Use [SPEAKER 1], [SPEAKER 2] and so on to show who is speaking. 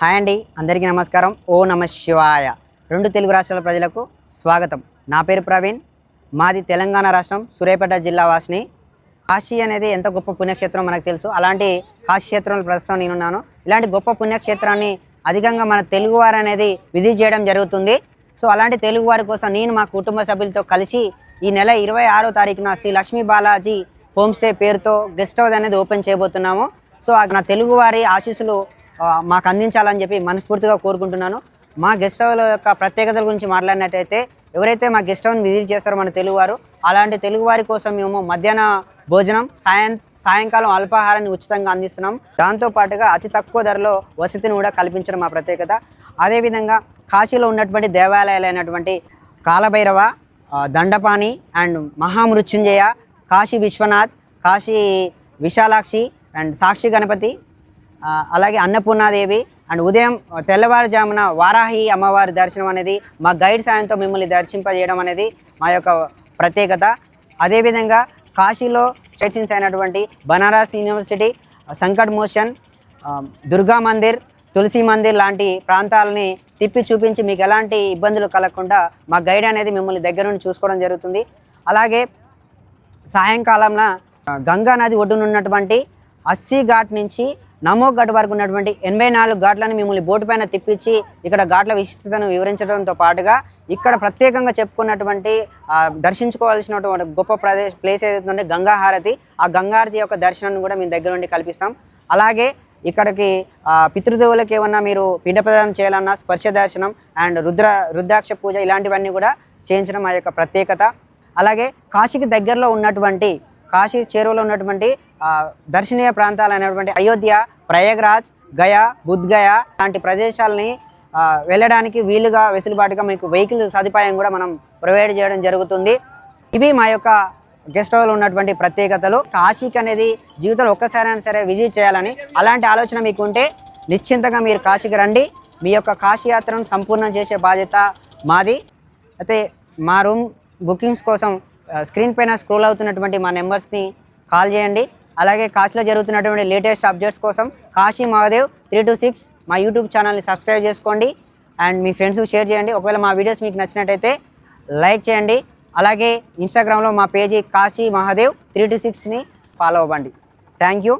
[SPEAKER 1] Hi అండి అందరికీ నమస్కారం. ఓ నమ శివాయ. రెండు తెలుగు రాష్ట్రాల ప్రజలకు స్వాగతం. నా పేరు ప్రవీణ్ మాది తెలంగాణ రాష్ట్రం సూర్యాపేట జిల్లా వాసిని. కాశీ అనేది ఎంత గొప్ప పుణ్యక్షేత్రం మనకు తెలుసు. అలాంటి కాశీ క్షేత్రంలో ప్రస్తుతం నేనున్నాను. ఇలాంటి గొప్ప పుణ్యక్షేత్రాన్ని అధికంగా మన తెలుగువారు అనేది విధి చేయడం జరుగుతుంది. సో అలాంటి తెలుగువారి కోసం నేను మా కుటుంబ సభ్యులతో కలిసి ఈ నెల ఇరవై ఆరో తారీఖున శ్రీ లక్ష్మీ బాలాజీ హోమ్ స్టే పేరుతో గెస్ట్ హౌస్ అనేది ఓపెన్ చేయబోతున్నాము. సో నా తెలుగువారి ఆశీస్సులు మాకు అందించాలని చెప్పి మనస్ఫూర్తిగా కోరుకుంటున్నాను. మా గెస్ట్ హౌస్ యొక్క ప్రత్యేకతల గురించి మాట్లాడినట్టయితే ఎవరైతే మా గెస్ట్ హౌస్ని విజిట్ చేస్తారో మన తెలుగువారు అలాంటి తెలుగువారి కోసం మేము మధ్యాహ్న భోజనం సాయం సాయంకాలం అల్పాహారాన్ని ఉచితంగా అందిస్తున్నాం. దాంతో పాటుగా అతి తక్కువ ధరలో వసతిని కూడా కల్పించడం మా ప్రత్యేకత. అదేవిధంగా కాశీలో ఉన్నటువంటి దేవాలయాలైనటువంటి కాలభైరవ దండపాణి అండ్ మహామృత్యుంజయ కాశీ విశ్వనాథ్ కాశీ విశాలాక్షి అండ్ సాక్షి గణపతి అలాగే అన్నపూర్ణాదేవి అండ్ ఉదయం తెల్లవారుజామున వారాహి అమ్మవారి దర్శనం అనేది మా గైడ్ సాయంతో మిమ్మల్ని దర్శింపజేయడం అనేది మా యొక్క ప్రత్యేకత. అదేవిధంగా కాశీలో చర్చిన్స్ అయినటువంటి బనారస్ యూనివర్సిటీ సంకట్ మోషన్ దుర్గా మందిర్ తులసి మందిర్ లాంటి ప్రాంతాలని తిప్పి చూపించి మీకు ఎలాంటి ఇబ్బందులు కలగకుండా మా గైడ్ అనేది మిమ్మల్ని దగ్గర నుండి చూసుకోవడం జరుగుతుంది. అలాగే సాయంకాలంన గంగా నది ఒడ్డున ఉన్నటువంటి అస్సీ ఘాట్ నుంచి నమో ఘాట్ వరకు ఉన్నటువంటి ఎనభై నాలుగు ఘాట్లను మిమ్మల్ని బోటు పైన తిప్పించి ఇక్కడ ఘాట్ల విశిష్టతను వివరించడంతో పాటుగా ఇక్కడ ప్రత్యేకంగా చెప్పుకున్నటువంటి దర్శించుకోవాల్సినటువంటి గొప్ప ప్రదేశ ప్లేస్ ఏదైతే గంగాహారతి ఆ గంగాహారతి యొక్క దర్శనాన్ని కూడా మేము దగ్గర నుండి కల్పిస్తాం. అలాగే ఇక్కడికి పితృదేవులకు ఏమన్నా మీరు పిండ ప్రదానం చేయాలన్నా స్పర్శ దర్శనం అండ్ రుద్ర రుద్రాక్ష పూజ ఇలాంటివన్నీ కూడా చేయించడం ఆ యొక్క ప్రత్యేకత. అలాగే కాశీకి దగ్గరలో ఉన్నటువంటి కాశీ చేరువలో ఉన్నటువంటి దర్శనీయ ప్రాంతాలు అనేటువంటి అయోధ్య ప్రయాగ్రాజ్ గయా బుద్గయా లాంటి ప్రదేశాలని వెళ్ళడానికి వీలుగా వెసులుబాటుగా మీకు వెహికల్ సదుపాయం కూడా మనం ప్రొవైడ్ చేయడం జరుగుతుంది. ఇవి మా యొక్క గెస్ట్ హౌస్లో ఉన్నటువంటి ప్రత్యేకతలు. కాశీకి అనేది జీవితంలో ఒక్కసారైనా సరే విజిట్ చేయాలని అలాంటి ఆలోచన మీకు ఉంటే నిశ్చింతగా మీరు కాశీకి రండి. మీ యొక్క కాశీ యాత్రను సంపూర్ణం చేసే బాధ్యత మాది. అయితే మా రూమ్ బుకింగ్స్ కోసం స్క్రీన్ పైన స్క్రోల్ అవుతున్నటువంటి మా నెంబర్స్ని కాల్ చేయండి. అలాగే కాశీలో జరుగుతున్నటువంటి లేటెస్ట్ అప్డేట్స్ కోసం Kashi Mahadev three two six మా యూట్యూబ్ ఛానల్ని సబ్స్క్రైబ్ చేసుకోండి. అండ్ మీ ఫ్రెండ్స్కి షేర్ చేయండి. ఒకవేళ మా వీడియోస్ మీకు నచ్చినట్టయితే లైక్ చేయండి. అలాగే ఇన్స్టాగ్రామ్లో మా పేజీ కాశీ మహాదేవ్ త్రీ టు సిక్స్ని ఫాలో అవ్వండి. Thank you.